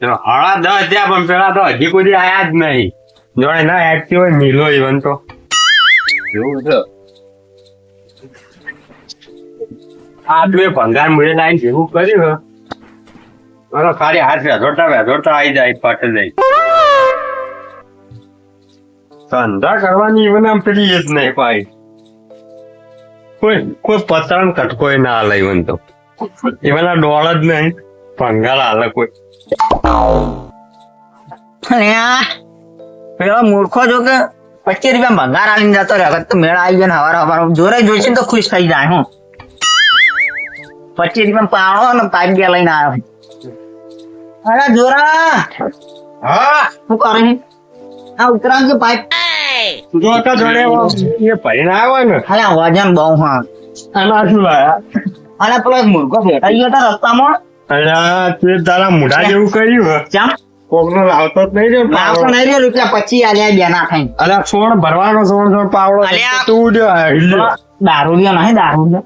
હળા દસ થયા પણ પેલા તો હજી કોઈ આયા જ નહીં. જોડે ના એકતી હોય નીલો ઇવન તો. એવું છે? આ તું એ ભંગાર મૂળે લાઈન ભેગું કર્યું હે. મારો ખાલી હાથ વેધોડતા વેધોડતા આવી જાય પટ જઈ. ધંધા કરવાની ઇવન આમ પેલી એ જ નહીં પાઈ કોઈ કોઈ પતરણ કટકોય ના લઈ તો. ઇવન આ ડોળ જ નહીં. ભંગાર હાલે કોઈ. અને આ પેલો મૂર્ખો જો કે પચીસ રૂપિયા ભંગાર આલીને જતો રહે તો મેળા આવી જાય ને હવાર હવાર જોરે જોઈશે ને તો ખુશ થઈ જાય હું. પચીસ રૂપિયા પાણો ને લઈને આવ્યો. અરે જોરા હા? શું કરે છે? આ ઉતરાણ કે પાઇપ? જો તો જોડે એ ભરીને આવ્યો ને. અરે વજન બહુ હા. આના શું લાયા? અને પેલો મૂર્ખો બેઠા ગયો રસ્તામાં. અલ્યા તું તારા મુઢા જેવું કર્યું ચમ કોકનો લાવતો જ નહીં રે આવતો નહીં રહ્યો રૂપિયા પચીસ આલ્યા બે ના થાય અલ્યા સોણ ભરવાનો સોણ સોણ પાવડો તું હે, હિલ્યો. દારૂ લ્યો નહીં દારૂ લ્યો.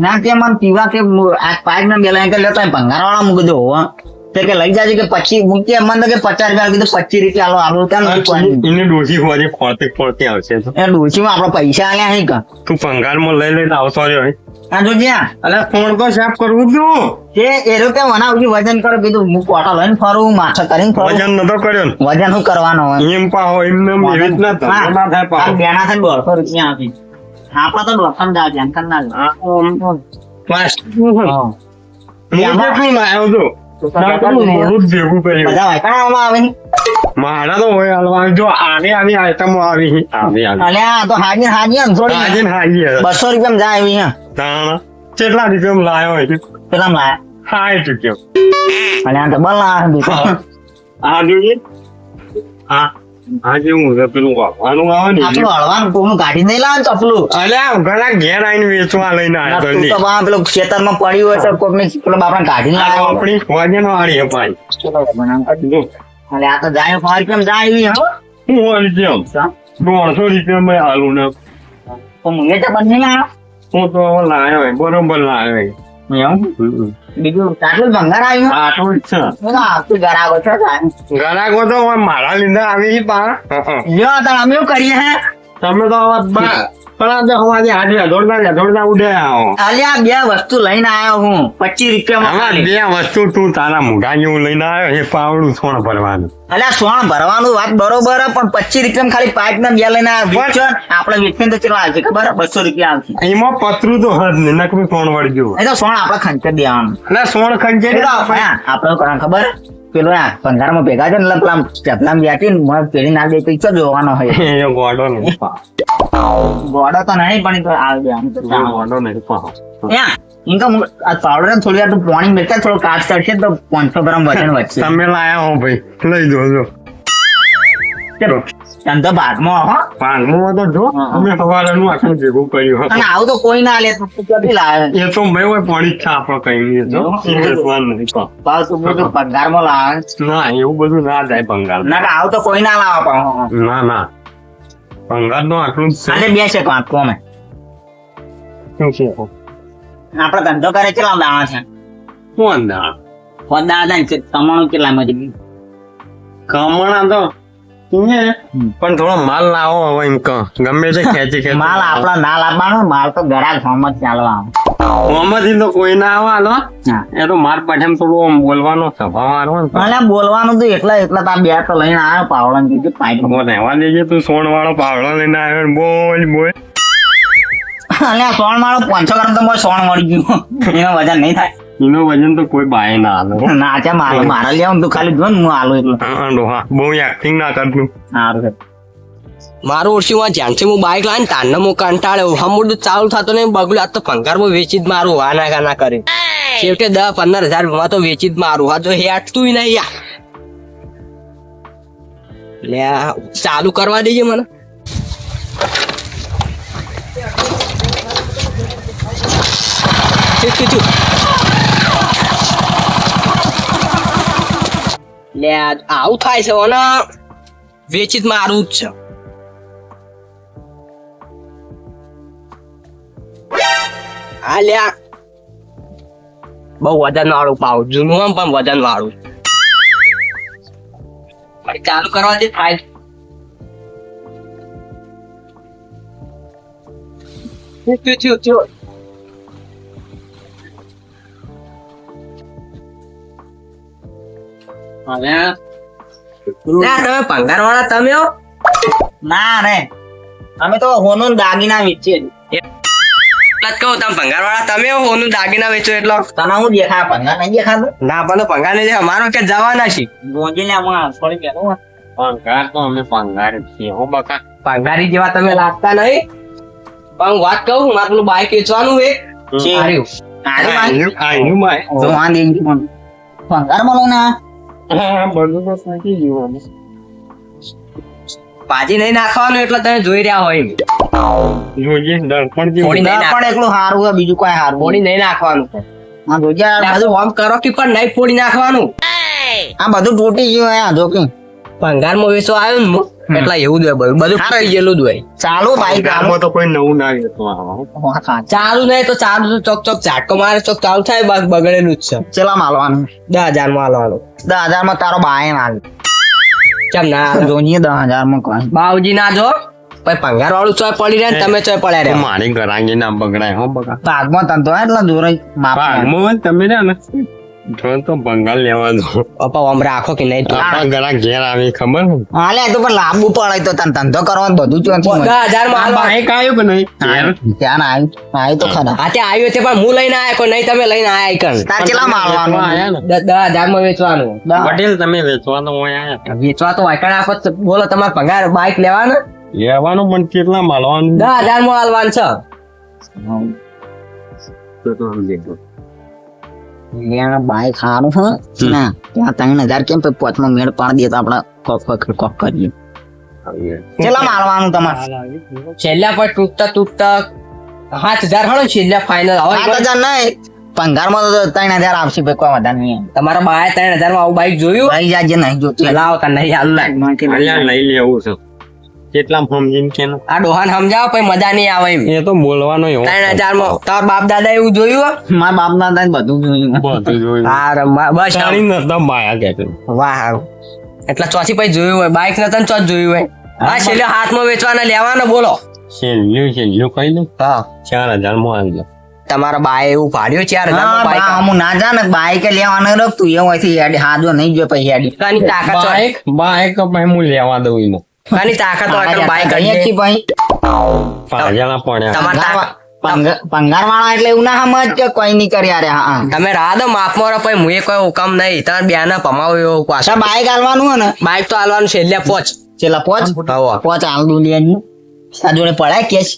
ના કે મને પીવા કે મુ- આ પાઇપ ના બેલા કે લેતો ભંગાર વાળા મૂકી દો તે કે લઈ જાજે કે પછી મૂકી મને તો કે પચાસ રૂપિયા કીધું પચીસ રૂપિયા આલો આલો ત્યાં એને ડોસી હોરી ફોરતી ફોરતી આવશે તો. એ ડોશીમાં આપડે પૈસા આલ્યા હે કા? તું પંગારમાં લઈ લઈને આવતો રહ્યો હે. આ જો જ્યાં. અલે ફોન તો સાફ કરવું તું કે એ રૂપે મને આવજી વજન કરો કીધું હું કોટા લઈને ફરું માથે કરીને ફરું. વજન નતો કર્યો વજન શું કરવાનો હોય? એમ પા હોય એમ એવી રીતના ધંધો થાય પાહો. બેના થઈને દોઢસો રૂપિયા આપી. આપડે તો દોઢસો જાવ ધ્યાન કર ના નું છે. હું કેટલું લાયો છું? હું. મારા તો હોય હાલવા જો આવી આવી આઈટમો આવી. છે. આવી આવી. અલ્યા આ તો હાજી હાજી ને થોડી. હાજી ને બસો રૂપિયા જાય આવી હે. તાણ. કેટલા રૂપિયા લાયો હોય પેલા લાયા? સાઠ રૂપિયા અને આ તો બલા આ જોઈએ. આ આ હું પેલું વાપરવાનું આવે ને આપણું હળવાનું કોકનું કાઢી નહીં લાવે ને ચપલું અલ્યા ઘણા ઘેર આવીને વેચવા લઈને આવ્યો તું તો બા પેલું ખેતરમાં પડ્યું હોય તો કોકને પેલો કાઢી લાવે. આપણી વજન વાળી હે ભાઈ આ તો જાય સો રૂપિયા જાય એવી હો. હું વાળી જેમ દોઢસો રૂપિયા મેં હાલું ને. તો મને તો બંને લાવ્યો. હું તો હવે બરોબર એવું બીજું આટલું ભંગાર આવ્યું આટલું જ છે ગરાગો છો સાહેબ. તો મારા લીધે આવી છે પા લ્યો તો અમે કરીએ હે તમે તો હવે બા- પણ આ તો હવારે આજે દોડતા દોડતા ઉડે આવો. અલ્યા બે વસ્તુ લઈને આવ્યો હું. પચીસ રૂપિયામાં બે વસ્તુ તું તારા મોઢા જેવું લઈને આવ્યો એ પાવડું સોણ ભરવાનું. અલ્યા સોણ ભરવાનું વાત બરોબર હે, પણ પચીસ રૂપિયા ખાલી પાઇપ ના બે લઈને આવ્યો. આપણે વેચીને તો કેટલા આવશે ખબર બસો રૂપિયા આવશે. એમાં પતરું તો હદ ને નકમી સોણ વળગ્યું ગયું એ તો સોણ આપણે ખંચર દેવાનું. એટલે સોણ ખંચે આપણે ખબર? પેલો આ પંજારમાં ભેગા છે ને એટલે પેલા ચપલામાં બેઠી ને મને પેલી ના દે તો ઈચ્છો જોવાનો હોય. એ ગોડો નહીં ગોડો તો નહીં પણ તો આવી દેવાનું તો ગોડો નહીં પા આ પાવડર ને થોડી વાર પાણી મેળતા થોડો કાચ કરશે તો પાંચસો ગ્રામ વજન વધશે. તમે લાયા હો ભાઈ લઈ જોજો. ચલો. તો ભાગમાં હો. પાનમાં તો જો અમે સવારે નું આખું ભેગું કર્યું અને આવું તો કોઈ ના લે તો લાવે? એ તો મેં હોય પણ ઈચ્છા આપણે કઈ નહીં જો એ વેચવાનું નહીં પા ભાવ બધું પગારમાં લાવે? ના એવું બધું ના જાય ભંગાર ના આવું તો કોઈ ના લાવે પણ ના ના. ભંગાર નો આટલું જ આજે બે છે પાંચ કોને શું છે? આપડે ધંધો કરે કેટલા દાણા છે? કોણ હોદા હતા ને તમારું કેટલા મજબૂત કમણા તો પણ થોડો માલ લાવો હવે એમ કહો. ગમે તે ખેંચી ખેંચી માલ આપડા ના લાવવાનો માલ તો ગરાક હોમ ચાલવા ચાલવાનો. તો કોઈ ના આવે હાલો. એ તો માર પાછળ થોડું આમ બોલવાનો સ્વભાવ મને બોલવાનું તો એટલા એટલા તા બે તો લઈને આવ્યો પાવડા ને કીધું પાઇપ રહેવા દેજે તું સોણ વાળો પાવડો લઈને આવ્યો ને બોલ બોલ. આ સોણ વાળો પાંચસો ગ્રામ તો સોણ મળી ગયું. એનો વજન નહીં થાય. એનું વજન તો કોઈ બાય ના આલો ના છે મારે મારા લેવાનું તું ખાલી જો ને હું આલો એટલે. હા, ડોહા બહુ એક્ટિંગ ના કરતું. સારું છે. મારું ઓળશી માં જ્યાંથી હું બાઇક લાવીને તારને હું કંટાળ્યો હમું ચાલુ થતો નહીં બગલું આ તો ભંગારમાં વેચી જ મારું હા ના ના કરે. છેવટે દસ પંદર હજાર રૂપિયા તો વેચી જ મારું. આ તો હેઠતું નહીં યાર લે આ ચાલુ કરવા દેજે મને. ચૂપ, ચૂપ, લે આવું થાય છે અને વેચિત મારું જ છે. આ. લ્યા બહુ વજન વાળું પાવ જૂનું પણ વજન વાળું ચાલુ કરવા દે થાય થયું, થયું, ના, તમે ભંગાર વાળા તમે હો. ના રે. અમે તો હોનું દાગીના વેચીએ જ કહું તમે ભંગાર વાળા તમે હોનું દાગીના વેચો એટલો. તને હું દેખાય? ભંગાર નહીં દેખાતું? ના પણ ભંગાર ને અમારો કે જવાના છે. ગોંજીને આમાં થોડી પહેલું પંગાર તો અમે પંગાર છીએ હો બકા. ભંગારી જેવા તમે લાગતા નહીં. પણ વાત કહું મારે પેલું બાઈક વેચવાનું એક છે. હાર્યું. હારી વાત. આયનું આયનું માય તો આ દેખી પણ ભંગાર મળો ને ભાજી નહીં નાખવાનું એટલે તમે જોઈ રહ્યા હોય. જોઈએ દર્પણ નાખ- હારું બીજું કોઈ હારું ફોડી નહીં નાખવાનું. આ બધું બધું કરો કે પણ નહીં ફોડી નાખવાનું? આ બધું તૂટી ગયું આ જો કે ભંગારમાં વેચવા આવ્યો ને હું, એટલે એવું જ બધું. બધું ફાટી ગયેલું જ હોય. ચાલુ ભાઈ ચાલુ તો કોઈ નવું ના રહેતું આમાં. ચાલુ નહીં તો ચાલુ તો ચોક ચોક ઝાટકો મારે ચોક ચાલુ થાય બાગ બગડેલું જ છે. ચેલા માલવાનું? દસ હજારમાં હાલવાનું દસ હજારમાં તારો બાય માલ. ચમ ના હાલે? જોઈએ દસ હજારમાં કોઈ બાવજી ના જો. પછી ભંગાર વાળું ચોય પડી રહે તમે ચોય પડ્યા રહે. મારી ગરાંગી ના બગડાય હો બગા. ભાગમાં તંતો એટલે જોરે ભાગમાં તમે રહ્યા ને. જો તો ભંગાર લેવા દો. પપ્પા આમ રાખો કે નહીં તો. આપણા ઘરા ઘેર આવી ખબર? હાલે તો પણ લાંબુ પડે તો તને ધંધો કરવા બધું મળે. દસ હજારમાં. બાઈક આવ્યું કે નહીં? ત્યાં ના આવ્યું. આવ્યું તો ખરા. ત્યાં આવ્યો છે પણ હું લઈને આયા કોઈ નહીં તમે લઈને આયા કણ. તાર ચેલા માલવાનું આયા ને? દસ હજારમાં વેચવાનું. પટેલ તમે વેચવાનો હોય આયા. વેચવા તો વાયકણ આપો બોલો તમારે પગાર બાઈક લેવાના? લેવાનું પણ કેટલા માલવાનું દસ હજારમાં હાલવાનું છે. લેણા બાઈક સારું છે ના ત્યાં ત્રણ હજાર કેમ પોચમાં મેળ પાડી દે તો આપણે કોક કોક કોક કરીએ. ચેલા મારવાનું તમારે? છેલ્લા પર તૂટતા તૂટતા સાત હજાર હળો છેલ્લા ફાઇનલ આઠ હવે હજાર નહીં પંગારમાં તો ત્રણ હજાર આવશે ભાઈ કોઈ વધારે નહીં તમારા બાય ત્રણ હજારમાં આવું બાઈક જોયું? લઈ જાજે નહીં જોતું. લાવો તા નહીં હાલ. લઈ લેવું છે. કેટલા સમજીને કે આ ડોહાને સમજાવો પછી મજા નહીં આવે એમ. એ તો બોલવાનો એવો ત્રણ હજારમાં તાર બાપ દાદા એવું જોયું? મારા બાપ દાદા બધું જોયું. બધું જોયું. હા બસ ચાલી નતા માયા કે વાહ એટલા ચોથી પછી જોયું હોય. બાઈક નતા ને ચોથ જોયું હોય. હા છેલ્લે હાથમાં વેચવાના લેવાના બોલો. છેલ્લું છેલ્લું કહી દઉં. હા. ચાર હજારમાં આવી જાવ તમારા બાએ એવું પાડ્યો ચાર હજાર હા, બાઈક હું ના જાને. બાઈક લેવાનું રખતું એ હોયથી હેડી હાજો નહીં જો પછી હેડી. કાની તાકાત બાઈક બાઈક તો હું લેવા દઉં એનો કાની તાકાત વાળા કહીએ છીએ ભાઈ પાજાના પડ્યા તમારે પંગાર વાળા એટલે એવું ના સમજ કે કોઈ નહીં કરી અરે હા તમે રાહ દો માપમાં રહો પછી મુએ કોઈ હુકમ નહીં તમે બેના પમાવો એવો પાછા બાઈક હાલવાનું ને બાઈક તો હાલવાનું છેલ્લે પોચ ચેલા પોચ હવો. પોચ હાલ દઉં લેવાનું આ જોડે પડાય કે છે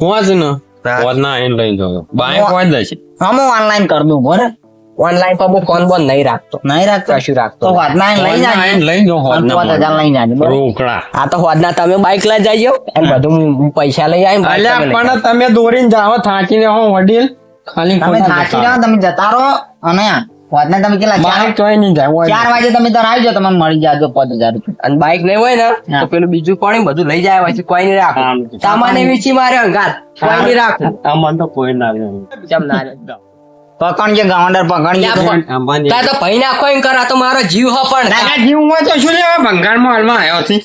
પોચ ને પોચ ના એને લઈ જાવ બાઈક છે હમ ઓનલાઈન કરી દઉં બોરે ઓનલાઈન પર હું ફોન બોન નહીં રાખતો. નહીં રાખતો? કશું રાખતો તો લઈ જાય લઈ જાઓ હોદના હજાર લઈ જાય રોકડા. આ તો હોદના તમે બાઇક લઈ જજો. અને બધું પૈસા લઈ આવી અલ્યા પણ તમે દોરીને જાઓ થાકીને હો વડીલ. ખાલી તમે થાકી જાઓ તમે જતા રહો. અને તમે કેટલા ચાર ચોય નહીં જાય ચાર વાગે તમે તાર આવી જાઓ તમને મળી જાજો પાંચ હજાર રૂપિયા. અને બાઈક નહીં હોય ને તો પેલું બીજું પણ બધું લઈ જાય પછી કોઈ નહીં રાખો. સામાન્ય વીછી મારે અંગાત. કોઈ નહીં રાખું આમાં તો કોઈ ના રહે. ના રે? પકડજે ગાવંડર પકણ કે તાર તો ભઈ નાખો એમ કરા તો મારો જીવ હો પણ. દાદા જીવ હોય તો શું લેવા ભંગારમાં હાલમાં આવ્યો છે.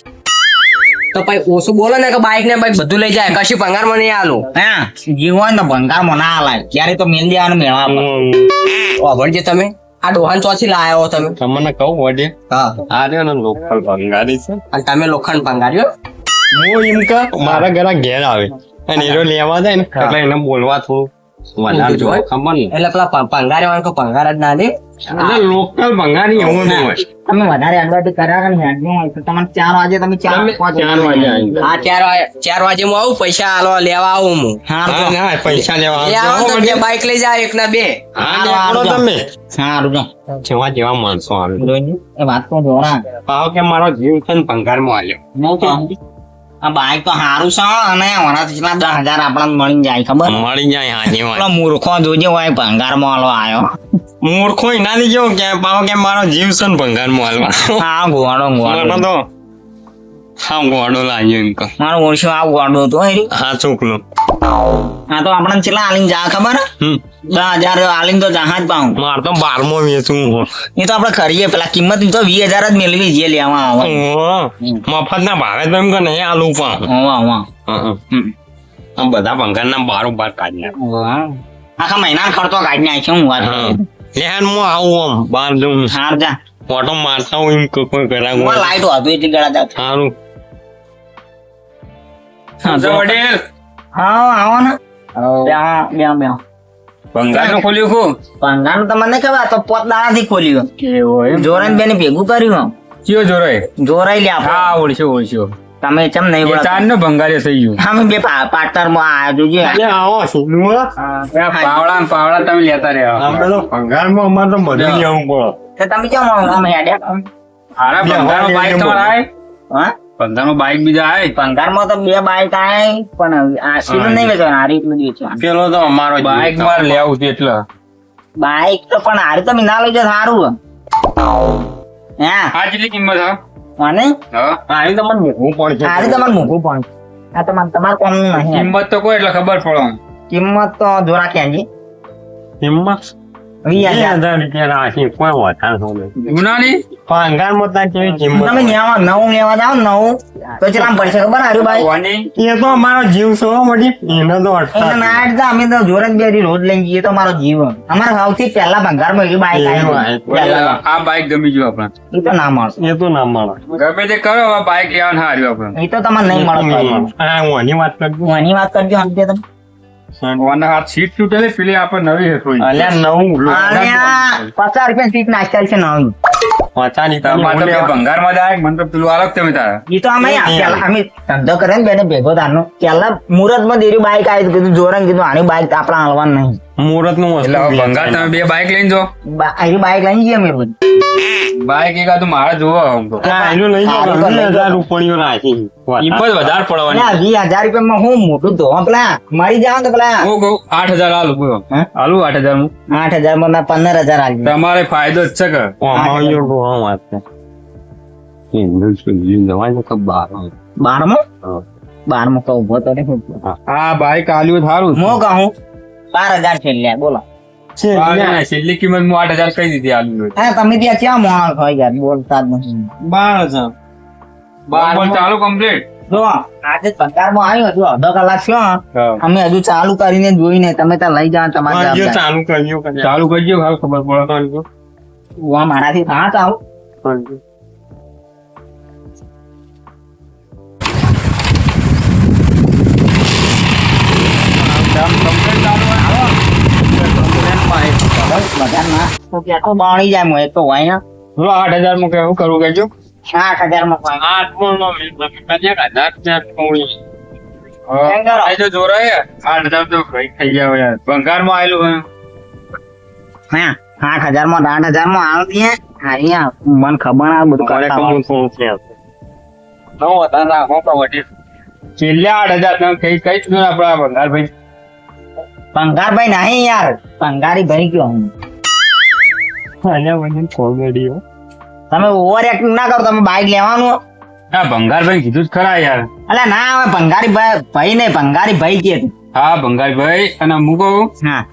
તો પછી ઓછું બોલો ને કે બાઈક ને ભાઈ બધું લઈ જાય કશું ભંગારમાં નહીં આલું હા જીવ હોય ને ભંગારમાં ના હાલાય. ક્યારે તો મેલ દેવાનું મેળવા વળજે તમે. આ ડોહાન ચોથી લાયા હો તમે. તમને કહું વડીલ હા. આ રહ્યો ને લોકલ ભંગારી છે. અને તમે લોખંડ ભંગાર્યો હું. એમ કે મારા ઘરે ઘેર આવે. અને એનો લેવા જાય ને એટલે એને બોલવા થોડું. વધારે જોવે. ખબર ને એટલે પેલા ભંગારે વાળા કોઈ ભંગાર જ ના દે લોકલ ભંગારી એવું નહીં હોય તમે વધારે અડવાથી કર્યા ને હેડનું હોય તો તમને ચાર વાગે તમે ચાર ચાર વાગે આવી ચાર ચાર વાગે હું આવું પૈસા આલો લેવા આવું હું હા પૈસા લેવા બે બાઈક લઈ જાય એક ના બે હા તમે સારું જેવા જેવા માણસો આવે વાત તો જોરા પાવ કે મારો જીવ છે ભંગારમાં આલ્યો આ બાઈક તો હારું છે અને વરાથી કેટલા દસ હજાર આપણને મળી જાય ખબર? મળી જાય હાજી પેલો મૂર્ખો જોજે હોય ભંગારમાં હાલવા આવ્યો મૂર્ખો એનાથી કેવો કે પાવ કે મારો જીવ છે ને ભંગારમાં હાલવા. હા ગોવાડો ગોવાડો તો. હા ગોડો લાગ્યો એમ કહો. મારો ઓળશો આવું ગાડો હતો હરી? હા ચોકલો આ તો આપણને છેલ્લા આલીને જા ખબર? દસ હજાર આલીને તો જહાજ પાઉં. માર તો બારમો વેચું હો. એ તો આપણે ખરીએ પેલા કિંમત તો વીસ હજાર જ મેળવી જે લેવા આવે મફત ના ભાવે તો એમ કે નહીં આલું પણ. હોવા હોવા હં, હં. આ બધા ભંગાર ના બારો બાર કાઢી નાખ. આખા મહિના ખર્ચો કાઢી નાખ્યો હું વાત. હું. આવું આમ બાર જઉં. હાર જા. ઓટો મારતા હોય એમ કોઈ લાઈટ હતું એટલે ગળા સારું. વડીલ હા આવો. ને ખોલ્યું ખું તમને નહીં ખબર તો પોત દાડાથી ખોલ્યું. જોરાઈ બેને ભેગું કર્યું કયો જોરાય જોરાઈ લે આપણે હા ઓળખ્યો ઓળખ્યો તમે ચમ નહીં ચાર નો ભંગારે થઈ ગયું. અમે બે પાટરમાં આ જોજે આજે આવો સીધું પાવડા પાવડા તમે લેતા રહ્યા. આપણે તો ભંગારમાં અમારે તો બધું લેવું પડે. તો તમે કેમ હેડ્યા. હારા ભંગાર બાઈક આય હા? નો બાઈક બીજા આય ભંગારમાં તો બે બાઈક આય પણ આશી નહીં વેચવાનું આ રીતનું જ વેચવાનું પેલો તો અમારો બાઈક મારે લેવું છે એટલે. બાઈક તો પણ હારી તમે ના લઈ જાઓ સારું હે? હા કેટલી કિંમત હા? મને હા. આની તો મને ભેગવું પડશે હારી તમારે મૂકવું પણ આ તમારે તમારે કોમ નહીં. કિંમત તો કોઈ એટલે ખબર પડે કિંમત તો જોરા ક્યાંજી કિંમત? સૌથી પહેલા ભંગારમાં એવી બાઈક. આ બાઈક ગમી ગયું આપણે. એ તો ના મળશે એ તો ના મળે. ગમે તે કરો બાઈક લેવાનું હાર્યું આપણે. એ તો તમને નહીં મળે. વાત કરજો. વાત કરજો સમજે તમે. વાના હાથ સીટ તૂટેલી પેલી આપણે નવી હે અલ્યા નવું. પચાસ રૂપિયા સીટ નાખતા છે નવી. પચાની તમારે તો બે ભંગારમાં જાય. મને તો પેલું અલગ તમે તારા. એ તો અમે એ નહીં પેલા અમે ધંધો કરે ને બેને ભેગો તારનો. પેલા મુહૂર્તમાં દેરી બાઈક આવી તો કીધું જોરણ કીધું આની બાઈક આપડે હાલવાનું નહીં. મુહૂર્તનું એટલે હવે ભંગાર તમે બે બાઈક લઈને જો. બા- આવી બાઈક લઈને ગયા અમે બધું. બાઈક એક મારે જોવો આમ તો. આયલું લઈ જાઓ લઈ. હજાર રૂપિયો રાખી વધારે પડવાની વીસ હજાર રૂપિયામાં હું મોટું તો પેલા? મારી જાવ તો પેલા? હું કહું આઠ હજાર હાલ બોલો. હે? આઠ હજાર હું? આઠ હજારમાં પંદર હજાર હાલ તમારે ફાયદો જ છે કે? વાત છે. બારમાં. હા. બારમાં કહું ઊભો તો. આ બાઈક આલ્યું સારું હું કહું. બાર હજાર છે બોલો. છેલ્લી કિંમત હું આઠ હજાર કહી દીધી આલ્યું હા તમે ત્યાં ક્યાં મોણસ હોય યાર બોલતા જ નથી બાર હજાર. બાર ચાલુ કમ્પ્લીટ જો આજે પગારમાં આવ્યો હજુ અડધો કલાક થયો અમે હજુ ચાલુ કરીને જોઈને તમે ત્યાં લઈ જાઓ તમારે. ચાલુ કર્યું. કર્યું ચાલુ કરજો ખબર પડે. હું મારાથી હા ચાલુ. ના તો બાણી જાય મોય તો હોય ને બોલો આઠ હજારમાં કેવું કરું કેજો આઠ હજારમાં કોઈ આઠમાં આઠ હજારમાં આઠ હજારમાં આવ અહીંયા મને ખબર ના બધું કરતા છેલ્લે આઠ હજાર તમે કઈ કઈ જ નહીં આપડા ભંગાર ભાઈ ભંગારભાઈ નહીં યાર. ભંગારી ભાઈ ગયો હું. કોમેડીઓ તમે ઓવર ના કરો તમે બાઈક લેવાનું હા. ભંગારભાઈ કીધું જ ખરા યાર. અલે ના હવે ભંગારી ભાઈ ભાઈ ને ભંગારી ભાઈ કે હા ભંગાર ભાઈ અને હું કહું? હા.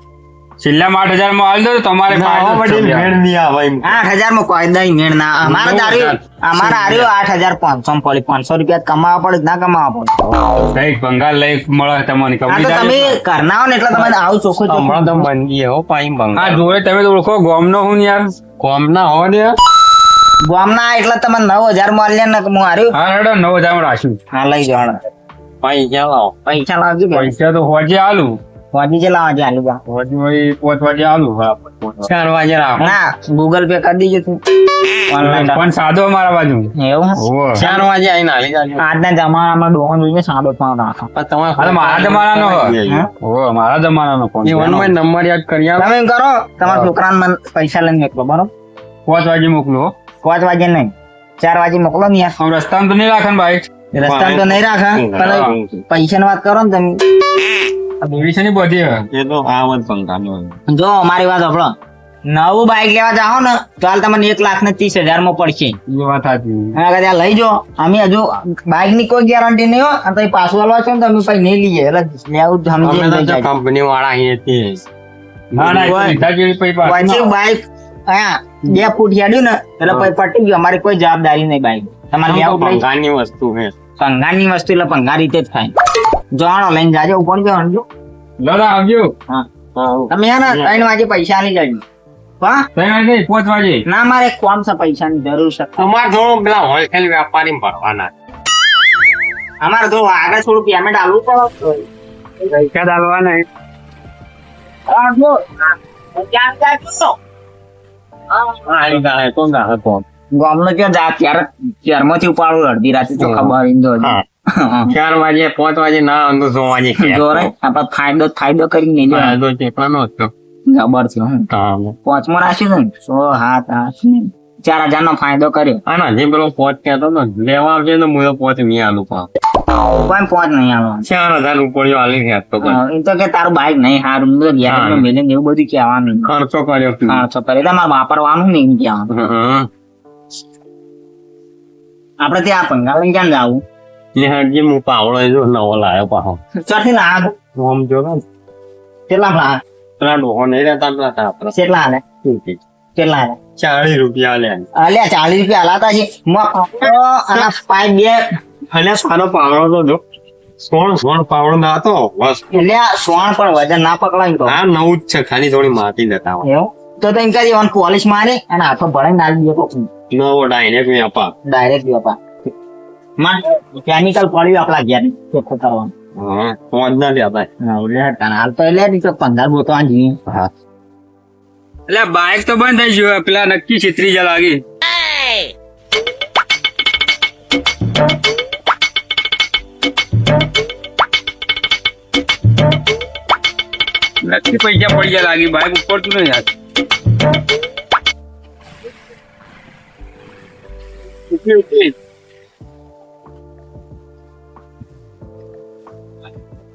છેલ્લા આઠ હજારમાં આવી દો તમારે આઠ હજારમાં કોઈ દઈ મેળ ના. અમારે દારૂ. અમારે આર્યું આઠ હજાર પાંચસો માં પડી પાંચસો રૂપિયા કમાવા પડે ના કમાવા પડે? કંઈક ભંગાર લઈ મળે તમને તમે ઘરના હો ને એટલે તમે આવું ચોખ્ખું હમણાં તમે બંધી હો પાઈ હા બંગાળ જોડે તમે તો ઓળખો ગોમ નો હું યાર. ગોમ ના હો ને ગોમ ના એટલે તમે નવ હજારમાં આલ્યા ને હું હાર્યું હા હેડો નવ હજારમાં રાખ્યું. હા લઈ જાઓ પૈસા લાવો. પૈસા લાવજો પૈસા તો હોજે આલું. વાજી છે લાવજે આલુ બા પાંચ વાગે આલુ હા ચાર વાગે રાખ ના ગૂગલ પે કરી દીજો તું. ઓનલાઈન પણ સાદો મારા બાજુ. એવું? ચાર વાગે આઈને આલી જાજો. આજના જમાનામાં ડોહન જોઈએ સાદો પણ રાખો. પણ તમારે અરે મારા જમાનાનો હો. હે? મારા જમાનાનો ફોન એ વનમાં નંબર યાદ કરી આલો તમે કરો તમારા છોકરાને મને પૈસા લઈને મોકલો બરોબર? પાંચ વાગે મોકલો. પાંચ વાગે નહીં ચાર વાગે મોકલો ને યાર. રસ્તામાં તો નહીં રાખે ભાઈ. રસ્તા તો નહીં રાખા પણ પૈસા વાત કરો ને તમે. આ દેવી છે ને બધી એ તો આવત બંગાળ જો મારી વાત સાંભળો. નવું બાઈક લેવા જાઓ ને તો હાલ તમને એક લાખ ને ત્રીસ હજારમાં પડશે. એ વાત સાચી. એના કરતા લઈ જો અમે હજુ બાઈકની કોઈ ગેરંટી નહીં હોય અને તમે પાછું આલવા છો ને તમે પછી નહીં લઈએ. એટલે લેવું જ સમજીને અમે લઈ તો જાજો. કંપની વાળા અહીંયા ના ના બાઈક બે ફૂટ હેડ્યું ને એટલે પછી પટી ગયું. અમારી કોઈ જવાબદારી નહીં બાઈક તમારે ભંગારની વસ્તુ હે ભંગારની વસ્તુ એટલે ભંગાર રીતે જ થાય જોવાનો લઈને જાજો ઉપર ગયો સમજો. લડા આવજો. હા. તમે હે. ત્રણ વાગે પૈસા લઈ જાજો. હા? ત્રણ વાગે પાંચ વાગે. ના મારે કોમ છે પૈસાની જરૂર છે. તમારે થોડું પેલા હોલસેલ વેપારી ભરવાના અમારે તો આગળ થોડું પેમેન્ટ આલવું પડે. પૈસા કોણ ગાહે કોણ? ગામનો જા ચાર ચારમાંથી ઉપાડું અડધી રાતે ચોખા ખબર ઈંદો હા. ચાર વાગે પાંચ વાગે ના અંદર સો વાગે જોરે આપડે ફાયદો ફાયદો કરી નહીં ફાયદો ચેટલાનો હતો ખબર છે હું હા. પાંચમો રાખ્યું ને સો હાથ આઠ ચાર હજાર નો ફાયદો કર્યો. આના જે પેલો પોચ કહેતો ને લેવા આવશે ને હું પોચ નહીં આલું પા કોઈ પાંચ નહીં આવવાનું ચાર હજાર ઉપડ્યો આલી ને તો. એ તો કે તારું બાઈક નહીં હારું હું તો ઘેર મેલે એવું બધું કહેવાનું. ખર્ચો કર્યો ખર્ચો કર્યો તો તમારે વાપરવાનું નહીં કહેવાનું. હં. આપડે ત્યાં પંગા લઈને ક્યાં જવું લે હરજી હું પાવડો જો નવો લાયો પાહો ચોથી લાખ આમ જો કેટલા લાખ પેલા ડોહો નહીં રહેતા પેલા આપણે કેટલા હાલે કેટલા હાલે ચાળીસ રૂપિયા લે અલ્યા ચાલીસ રૂપિયા હલાતા છે અને પાઇપ બે. અને સારો પાવડો તો જો. સોણ સોણ પાવડો ના હતો બસ. એટલે સોણ પણ વજન ના પકડાય તો. આ નવું જ છે ખાલી થોડી માટી લેતા એવું? તો તો એમ કરી દેવાનું પોલિશ મારે અને હાથો ભરાઈ નાખી દે કોક. નવો ડાયરેક્ટ વેપાર ડાયરેક્ટ વેપારમાં કેમિકલ પડ્યું આપણા ઘેર ચોખ્ખો કરવાનું? હા ના હા, હાલ તો એટલે પંદર જઈએ. હા. એટલે બાઇક તો બંધ થઈ ગયું પેલા નક્કી છેતરી જા લાગી. નક્કી પૈસા પડી ગયા લાગી બાઇક ઉપર તું નહીં યાર.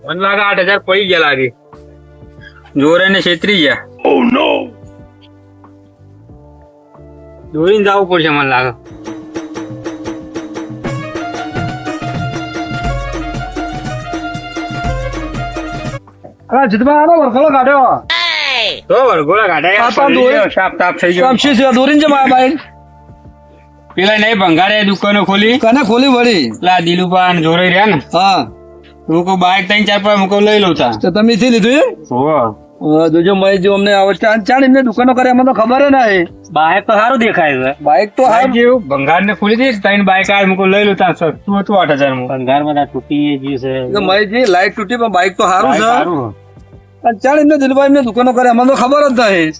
મને લાગે આઠ હજાર પડી ગયા લાગે. જોરે ને છેતરી ગયા. દોરીને જવું પડશે મને લાગે. તો વરઘોડા કાઢ્યા પડી દોરી. સાપ તાપ થઈ ગયો. પેલા નહીં ભંગારે દુકાનો ખોલી. કને ખોલી વળી? લા દિલુપા જોરે રહ્યા ને. હા. હું કો બાઈક ત્રણ ચાર પાંચ મૂકો લઈ લઉં તા. તો તમે થી લીધું એમ. જોજો મય જો અમને આવડતા ચાણ એમને દુકાનો કરે એમાં તો ખબર ના એ બાઈક તો સારું દેખાય છે. બાઈક તો હા જેવું ભંગાર ને ખોલી દઈશ ત્રણ બાઈક આ મૂકો લઈ લઉં તા. સસ્તું હતું આઠ હજારમાં ભંગારમાં તૂટી ગયું છે. મય મહેશજી લાઈટ તૂટી પણ બાઈક તો સારું છે. એમને દિલભાઈ એમને દુકાનો કરે. અમને તો ખબર જ નહીં.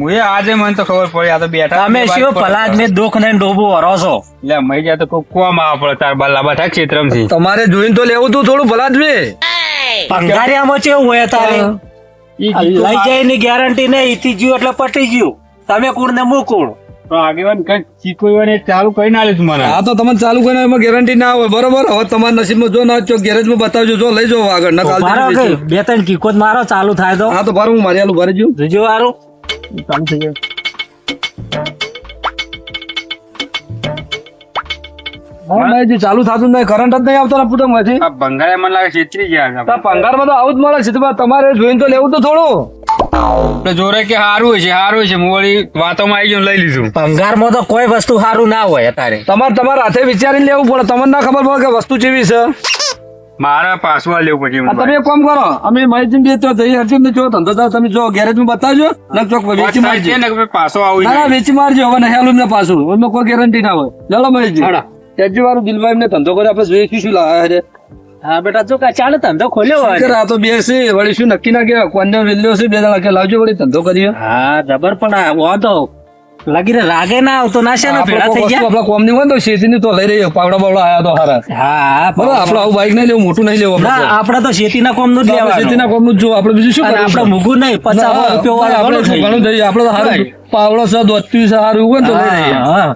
હું આજે મને તો ખબર પડી આ તો બેઠા તમે શું પલાજ ને દુઃખ ને ડોબો હરો છો. એટલે મઈ જાય તો કોમ આવવા પડે તાર બાર લાંબા થાય ક્ષેત્રમથી તમારે જોઈને તો લેવું તું થોડું ભલા જ ભંગારિયામાં કેવું હોય તારે? લઈ ની ગેરંટી નહીં ઈથી જ્યું એટલે પટી ગયું તમે કુણ ને મૂકું કુણ આગેવાન કઈ શીખવું ચાલુ કરી ના લીધું મને. હા તો તમે ચાલુ કરીને એમાં ગેરંટી ના હોય. બરોબર? હવે તમારા નસીબમાં જો ના ચો ગેરેજમાં બતાવજો. જો લઈ જાઓ આગળ. ના કાલ બે ત્રણ કિકોત મારો ચાલુ થાય તો. હા તો બાર હું મારી આલું ભરી જઉં જોજો થઈ હા, ચાલુ થતું નહીં કરંટ જ નહીં આવતો ને પુટકમાંથી આ ભંગારે મને લાગે છેતરી ગયા તો આવું જ મળે છે તમારે જોઈને તો લેવું તો થોડું. જોરે કે સારું છે સારું છે હું વળી વાતોમાં આવી ગયું લઈ લીધું. ભંગારમાં તો કોઈ વસ્તુ સારું ના હોય અત્યારે. તમારે તમારા હાથે વિચારીને લેવું પડે તમને ના ખબર પડે કે વસ્તુ કેવી છે. મારા પાસવા લેવું પછી તમે એક કામ કરો અમે માહિતી બે તો જઈ હરજી ને જો ધંધો થાય તમે જો ગેરેજમાં બતાવજો ને ચોક વેચી મારજો. પાસો ને પાછો આવું ના ના વેચી મારજો હવે નહીં હાલું ને પાછું એમાં કોઈ ગેરંટી ના હોય. ચાલો મહેશજી હાલો. ત્યાજી વાળું એમને ધંધો કર્યો આપણે જોઈએ શું લાવ્યા છે. હા બેટા જો કા ચાલે ધંધો ખોલ્યો હોય. આ તો બેસી વળી શું નક્કી ના કેવા કોને વેલ્યો છે બે દાડા કે લાવજો વળી ધંધો કરીએ. હા જબર પણ આ વાંધો. લગીને રાગે ના આવતો ના છે ને ભેળા થઈ ગયા. આપણા કોમની હોય ને તો શેતીની તો લઈ રહ્યો પાવડા બાવડા આયા તો હારા. હા બરાબર આપણે આવું બાઈક નહીં લેવું મોટું નહીં લેવું ના આપણે. તો શેતીના કોમનું જ લેવાનું. શેતીના કોમનું જ જો આપણે બીજું શું કરવું આપણે મૂગું નહીં પચાસ રૂપિયા રૂપિયા આપણે ઘણું થઈ આપણે તો હારું પાવડો છે દોસ્તી છે હારું હોય તો લઈ રહીએ. હા, હા.